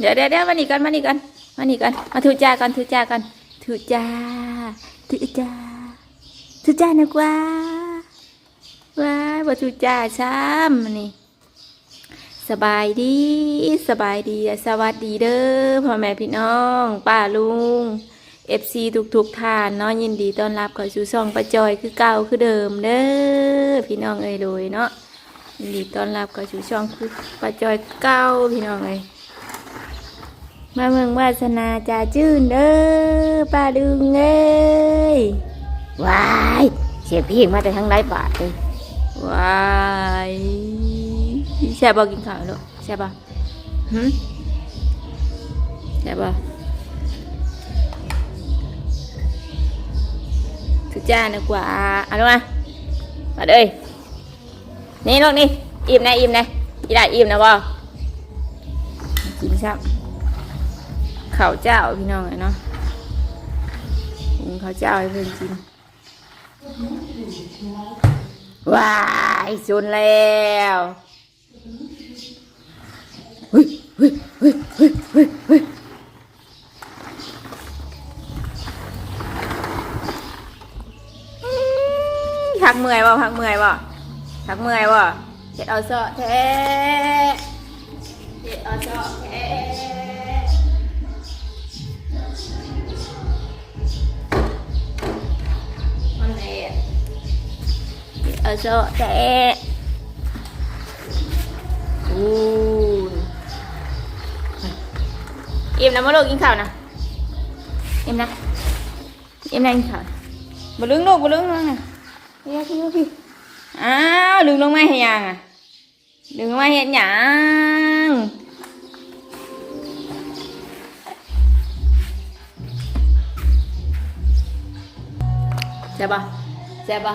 เดี๋ยวเดี๋ยวเดี๋ยวมานี่กันมานี่กันมานี่กันมาถือจ้ากันถือจ้ากันถือจ้าถือจ้าถือจ้านะกว่าว้ายบ่ถือจ้าซ้ำมานี่สบายดีสบายดีสวัสดีเด้อพ่อแม่พี่น้องป้าลุงเอฟซีทุกทุกท่านเนาะยินดีต้อนรับเข้าสู่ช่องประจอยคือเก่าคือเดิมเด้อพี่น้องเอ้ยโดยเนาะยินดีต้อนรับเข้าสู่ช่องคือประจอยเก่าพี่น้องเอ้ย มาเมืองวาสนาจ่าจื้นเด้อป้าดึงเอ้ยวายเสียงเพลงมาแต่ทั้งไรบาทเลยวายแซ่บบ่กินข้าวลูกแซ่บบ่หึแซ่บบ่ทุกจานดีกว่าเอาลงมามาเลยนี่ลูกนี่อิ่มนะอิ่มนะอีได้อิ่มนะบ่กินซับ ข้าวเจ้าพี่น้องเนาะหุงข้าวเจ้าให้เพื่อนกินว้ายสุนแล้วเฮ้ยเฮ้ยเฮ้ยเฮ้ยเฮ้ยเฮ้ยพักเมื่อยบ่พักเมื่อยบ่พักเมื่อยบ่เจ็ดเอาเสาะแท้เจ็ดเอาเสาะแท้ เจ็ดเอาเสาะแท้อู้อิ่มนะมาลูกกินข้าวนะอิ่มนะอิ่มนะกินข้าวมาลึงลูกมาลึงลงนะพี่พี่พี่อ้าวดึงลงมาเห็นยังอะดึงลงมาเห็นยังใช่ปะใช่ปะ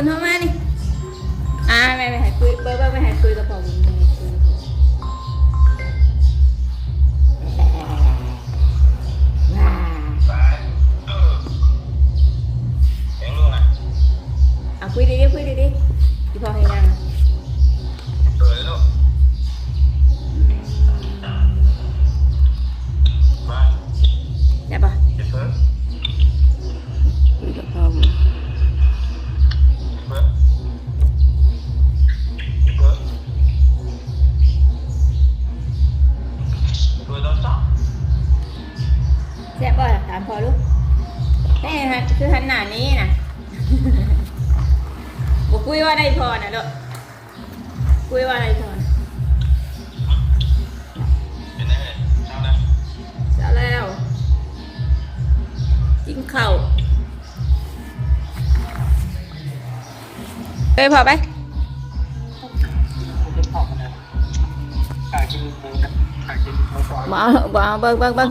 บอกบุญโทรมานี่ แซ่บป่ะถามพ่อลูกนี่ฮะคือหันหน้านี้นะบอกคุยว่าได้พอนะลูกคุยว่าได้พอนะเป็นไงเช้านะจะแล้วกินข้าวเอ้ยพอไปขายกินหมูนะขายกินหมูกรอบบ่เอาบ่เอาเบิ่งเบิ่งเบิ่ง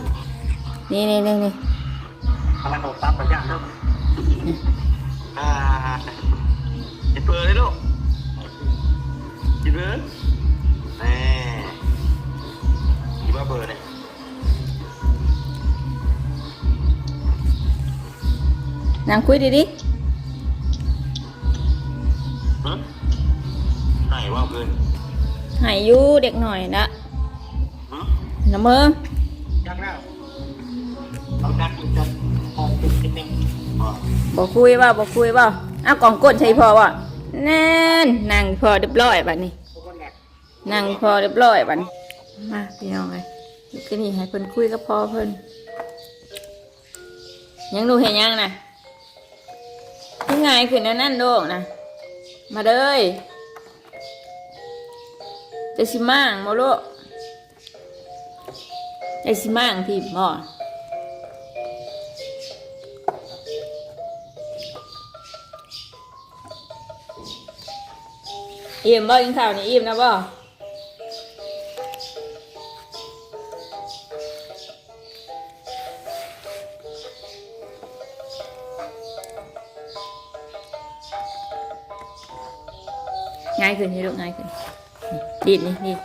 นี่นี่นี่นี่ขนมปั๊บมาย่างลูกอ่าเจ็บเพิ่มเลยลูกเจ็บเพิ่มแน่กี่บ้าเบอร์เนี่ยนั่งคุยดีดิฮึไหนว่าเพื่อนใหายอยู่เด็กหน่อยนะฮึน้ำมือ บอคุยว่าบอคุยว่าเอากล่องก้นใช่พอว่ะแน่นนั่งพอเรียบร้อยบัดนี้นั่งพอเรียบร้อยบัดนี้มาพี่น้องเลยก็นี่ให้เพิ่นคุยกับพ่อเพิ่นยังดูเห็นยังนะยังไงขึ้นนั่นโดกนะมาเลยจะสิมั่งโมโลจะสิมั่งพี่บ่อิ่ มบ่กินข้าวนี่อิ่มนะบ่ง่ายขึ้นนี่ลูกง่ายขึ้นนี่ดีดนี่ดีด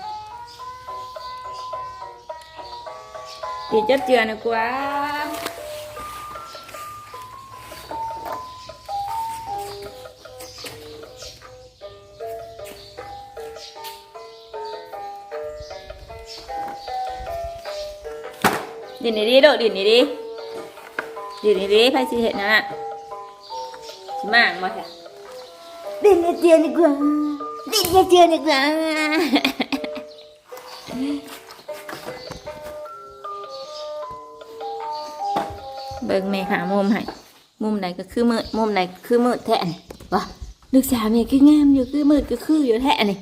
ดีดจัดเจือนะกว่า ดีดนี่ดีลูกดีดนี่ดีดีดนี่ดีไพ่สิเห็นนั่นน่ะสิมากมาค่ะ Đi nhà tiền đi quá Đi nhà tiền đi quá เบิ่งแม่หามุมให้มุมไหนก็คือมืดมุมไหนก็คือมืดแท้นี่วะลูกสาวแม่คืองามอยู่คือมืดก็คืออยู่แท้นี่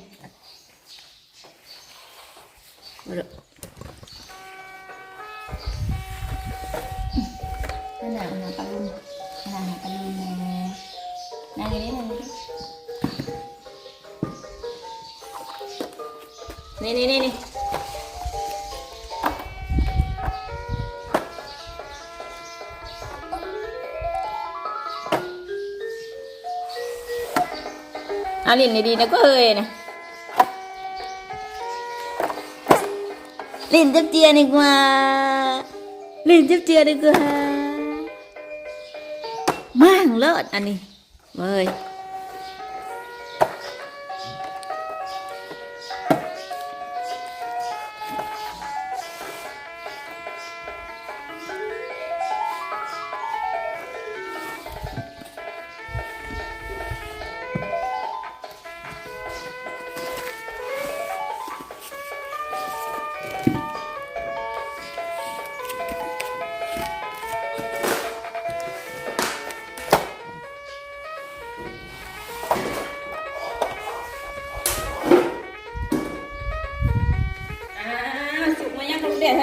บ่ดอกนั่น นี่นี่นี่นี่เอาลิ้นดีๆนะก็เฮยนะลิ้นจับเจียดี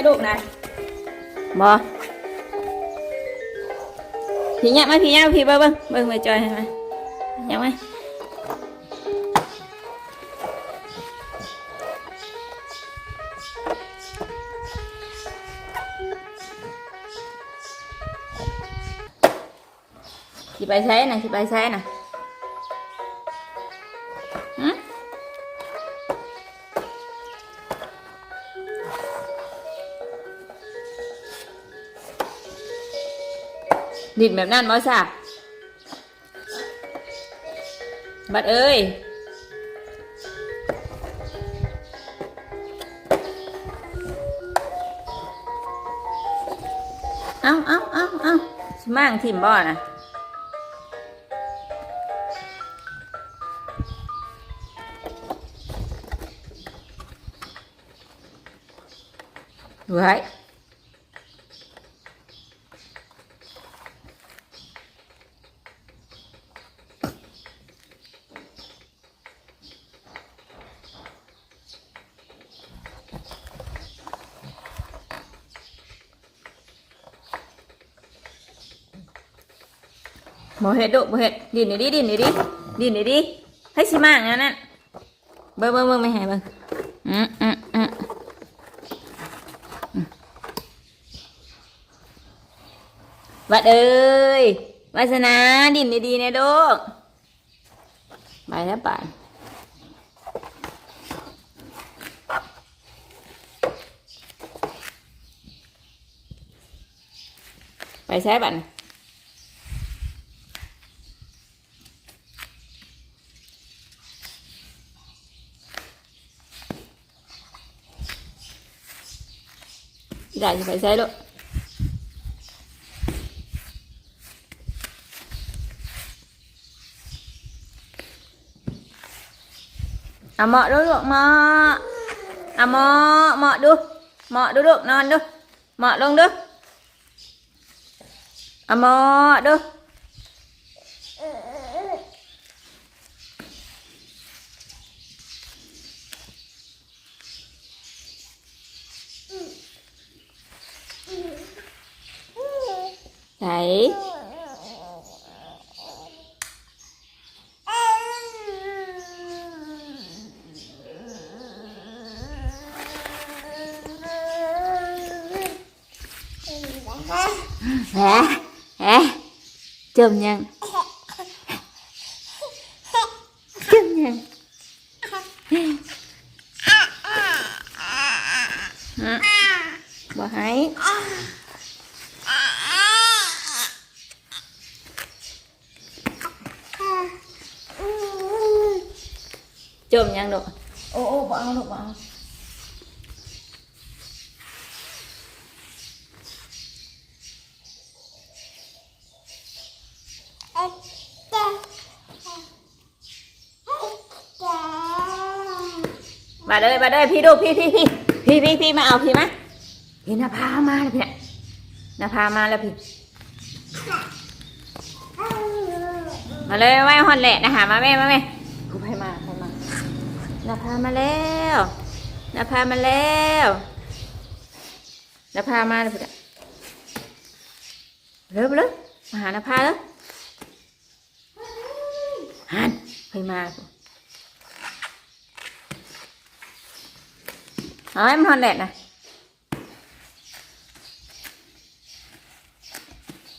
ยังลูกเด็ดให้ลูกนะบอพี่เนี่ยมาพี่เนี่ยพี่ ดินแบบนั้นบ่ซะบัดเอ้ยเอาเอาเอาเอาสมั่งทิมบ่นะไว้ บ่เฮ็ดดุบ่เฮ็ดดินนี่ดิดินนี่ดิดินนี่ดิให้สิมางั้นนั่นเบิ่งเบิ่งเบิ่งไม่ให้เบิ่งอืมอืมอืมอืมวัดเอ้ยวาสนาดินนี่ดีๆนะลูกไปแล้วไปไปใช้บัตร Dạ như vậy dễ luôn. À mọ đứa được mọ. À mọ mọ đưa mọ đứa được non đưa mọ luôn được à mọ đưa đấy. Hả? Hả? Chôm nhân จมยังลูกโอ้โอ้บ่เอาลูกบ่เอามาเลยมาเลยพี่ดูพี่พี่พี่พี่พี่พี่มาเอาพี่มาพี่นภามาแล้วพี่น่ะนภามาแล้วพี่มาเลยแม่ฮอนแหละนะหามาแม่มาแม่กูไปมาไปมา นภามาแล้วนภามาแล้วนภามาแล้วพี่เริ่มเลยมาหานภาแล้วหันไปมาเอาให้มันทอนแดดนะ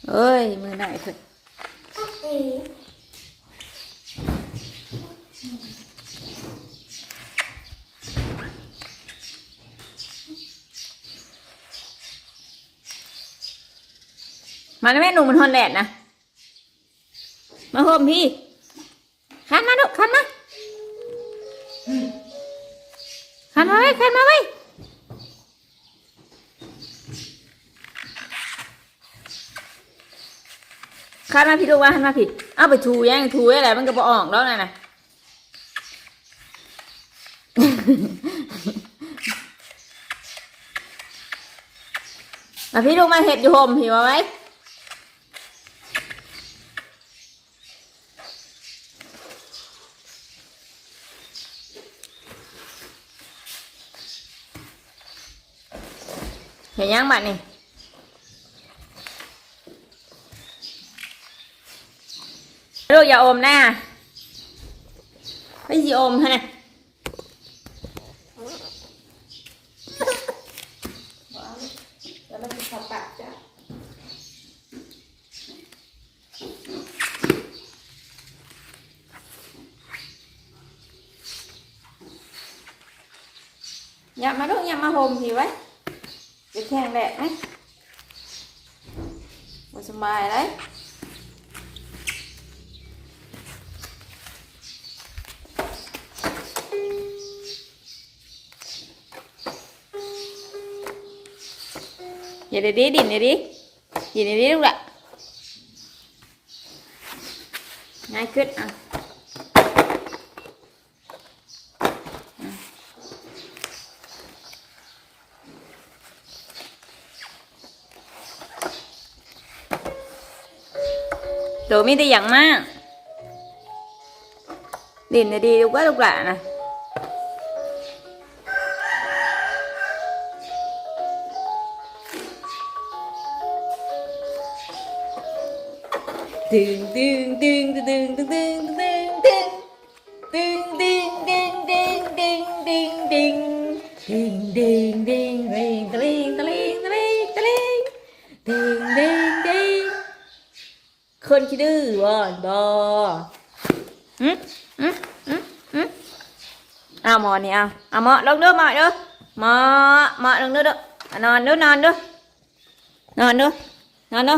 เอ้ยมือไหนเถอะ มาแม่หนุ่มมันทอนแดดนะ มาโฮมพี่ขันมาลูกขันมาขันมาไว้ขันมาไว้ข้ามาผิดลูกว่าหันมาผิด เอาไปถูยังถูอะไรมันก็บอออกแล้วนะนะมาพี่ลูกมาเห็ดอยู่ห่มผิวมาไห เห็นยังบัดนี่ลูกอย่าอมหน้าไม่สิอมฮะนะอย่ามาลูกอย่ามาห่มผิวไว้จะ แข็งแดดไหมบ่สบายเลยอย่าเดี๋ยวดิดินเดี๋ยวดิดินเดี๋ยวดิลูกละง่ายขึ้นอะ โดมีแต่อย่างมากดินเดี๋ยวดีลูกว่าลูกละนะดึงดึงดึงดึงดึงดึง นคิดดื้อวอนบออืมอืมอืมอืมเอาหมอนี่เอาเอาหมอลงเด้อหมอเด้อหมอหมอลงเด้อเด้อเอานอนเด้อนอนเด้อนอนเด้อนอนเด้อ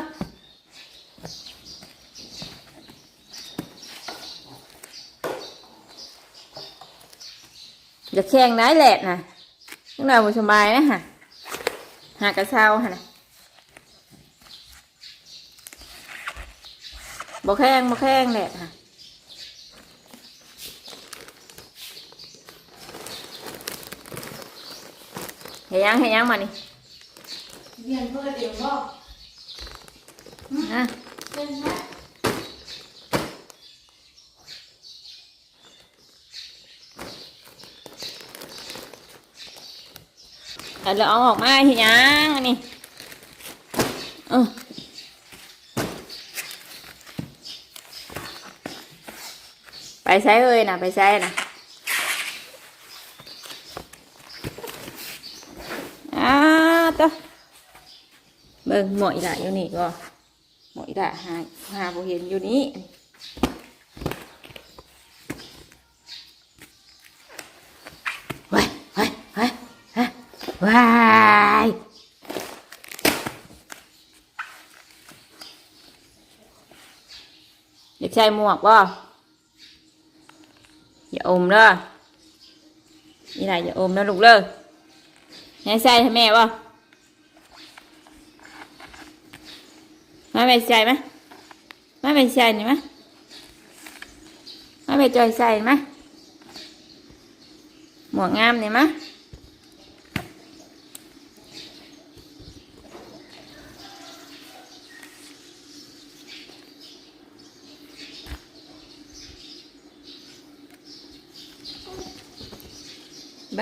อย่าแข่งได้แหละนะตั้งแต่บุสบายนะฮะหากระเช้าฮะนะ บ่แข่งบ่แข่งแหละฮะเห็นยังเห็นยังมานี่เรียนเพื่อเดี๋ยวบอกนะเป็นนะเอาเราเอาออกมาเห็นยังอันนี้เออ ไปใช้เอ้ยนะไปใช้นะอ้าวตัวเบิ่งหมอยละอยู่นี่ก็หมอยละหาหาบ่เห็นอยู่นี่ว้ายว้ายว้ายว้ายเด็กชายหมวกบ่ อย่าอมเด้อนี่ไหนอย่าอมนะลูกเด้อแม่ใส่ให้แม่บ่มาแม่ใส่ไหมมาแม่ใส่นี่ไหมมาแม่จอยใส่ไหมหมวกงามนี่ไหม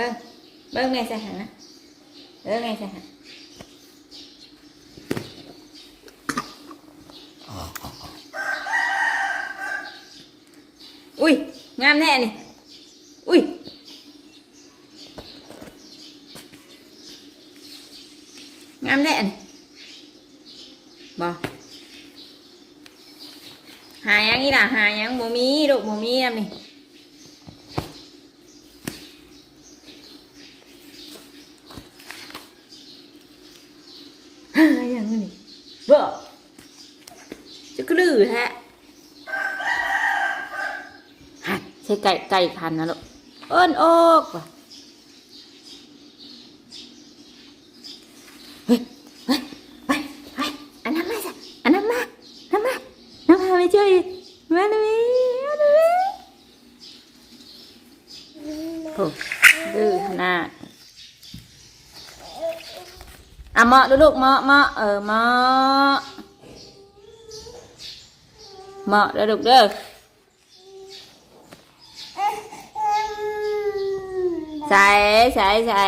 บิ้งเบิ้งไงสหานะเบิ้งไงสหาอุ้ยงามแน่นี่อุ้ยงามแน่นี่บอหายังนี่ล่ะหายังบ่มีลูกบ่มีนำนี่ อะไรอย่างนี้บ่จะกลือแฮะหัดใช้ไก่ไก่ คันนะลูกเอิ้นโอกว่ะเฮ้ยเฮ้ยไปไปอันนั้นมาสิอันนั้นมาอันนั้นมาอันนั้นมาไม่ช่วยมาหน่อยมาหน่อยโอ้ดื้อขนาดอะเหมาะดูลูกเหมาะเหมาะเออเหมาะเหมาะเด้อลูกเด้อ ใส่ใส่ใส่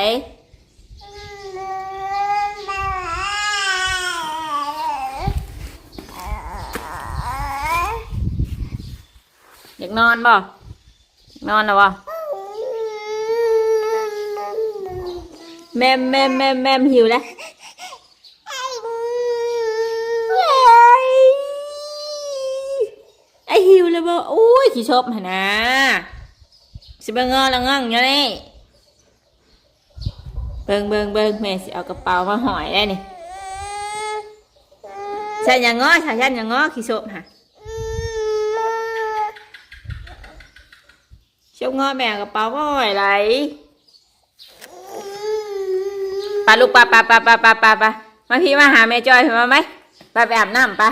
อยากนอนบ่นอนแล้วบ่แม่แม่แม่แม่มหิวแล้วไอหิวเลยบ่อุ้ยขี้ชอบหนนะสิบิ่งอละงังอยู่นี่เบิ่งเบิ่งเบิ่งแม่สิเอากระเป๋ามาหอยได้นี่ใช่ยังง้อใช่ยันยังง้อขี้ชอบฮะชอบงอแม่กระเป๋ามาหอยไหลไปลูกไปไปไปไปไปไปไปมาพี่มาหาแม่จอยเห็นมาไหมไปไปอาบน้ำไป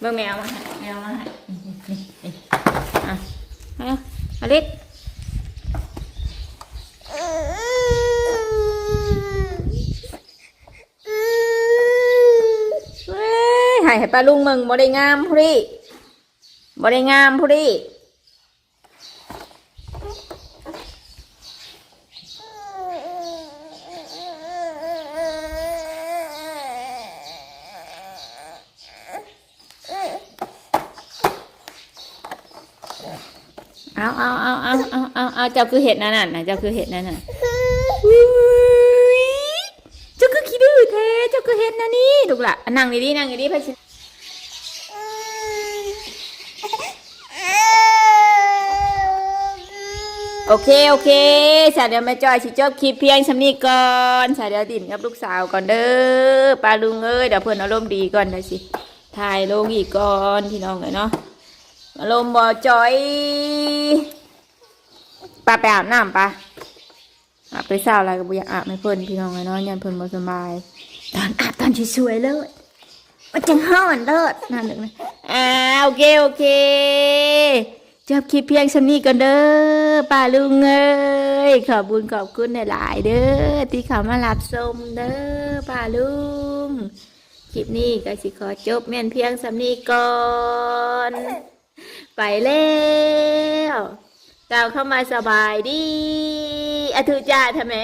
เบิ่งแมวมาแมวมาให้นี่นี่นี่อะเอาอลิศเว้ย ให้ให้ปลาลุงมึงบ่ได้งามพุดิบ่ได้งามพุดิเอาเอาเอาเอาเอาเอาเอาเจ้าคือเห็ดนั่นน่ะเจ้าคือเห็ดนั่นน่ะเจ้าคือขี้ดื้อแท้เจ้าคือเห็ดนั่นนี่ลูกละนั่งดีๆนั่งดีๆพะชิ โอเค โอเคสาเดียวแม่จอยสิจบคลิปเพียงสำนี้ก่อนสาเดียวดิ่นกับลูกสาวก่อนเด้อปลาลุงเอ้ยเดี๋ยวเพิ่อนอารมณ์ดีก่อนได้สิถ่ายลงอีกก่อนพี่น้องเลยเนาะอารมณ์บ่จอยปลาไปอาบน้ำปะอาบไปเศร้าอะไรก็บ่อยากอาบไม่เพิ่อนพี่น้องไงเนาะยันเพิ่อนบ่สบาย ตอนอาบตอนสวยๆเลยมันจังห้อนเลิศนั่นหนึ่งนะอ่าโอเคโอเค จบคลิปเพียงชำนี้กันเด้อป้าลุงเอ้ยขอบุญขอบคุณในหลายเด้อที่เขามารับชมเด้อป้าลุงคลิปนี้ก็สิขอจบแม่นเพียงสำนีก่อน ไปแล้วกล่าวเข้ามาสบายดีอธุจ่าทำไม